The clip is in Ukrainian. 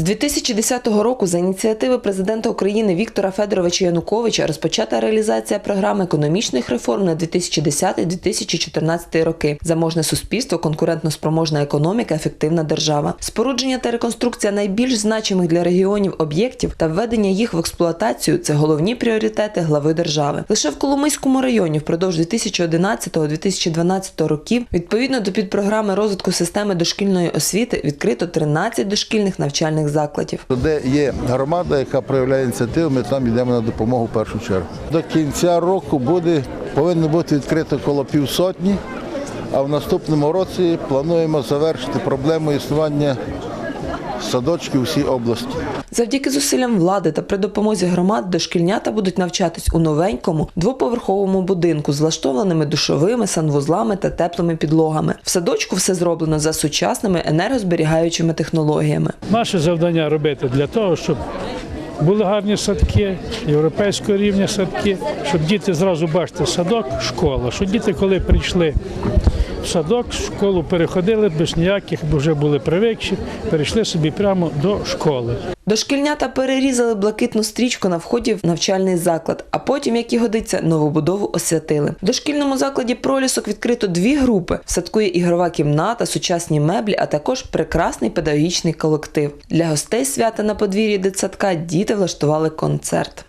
З 2010 року за ініціативи президента України Віктора Федоровича Януковича розпочата реалізація програми економічних реформ на 2010-2014 роки. Заможне суспільство, конкурентноспроможна економіка, ефективна держава. Спорудження та реконструкція найбільш значимих для регіонів об'єктів та введення їх в експлуатацію це головні пріоритети глави держави. Лише в Коломийському районі впродовж 2011-2012 років відповідно до підпрограми розвитку системи дошкільної освіти відкрито 13 дошкільних навчальних закладів. Де є громада, яка проявляє ініціативу, ми там йдемо на допомогу в першу чергу. До кінця року буде, повинно бути відкрито коло півсотні, а в наступному році плануємо завершити проблему існування садочків у всій області. Завдяки зусиллям влади та при допомозі громад дошкільнята будуть навчатись у новенькому двоповерховому будинку з влаштованими душовими, санвузлами та теплими підлогами. В садочку все зроблено за сучасними енергозберігаючими технологіями. Наше завдання робити для того, щоб були гарні садки, європейського рівня садки, щоб діти зразу бачите, садок, школа. Щоб діти, коли прийшли в садок, в школу переходили без ніяких, бо вже були привикші, перейшли собі прямо до школи. Дошкільнята перерізали блакитну стрічку на вході в навчальний заклад, а потім, як і годиться, новобудову освятили. В дошкільному закладі пролісок відкрито дві групи. В садку є ігрова кімната, сучасні меблі, а також прекрасний педагогічний колектив. Для гостей свята на подвір'ї дитсадка діти влаштували концерт.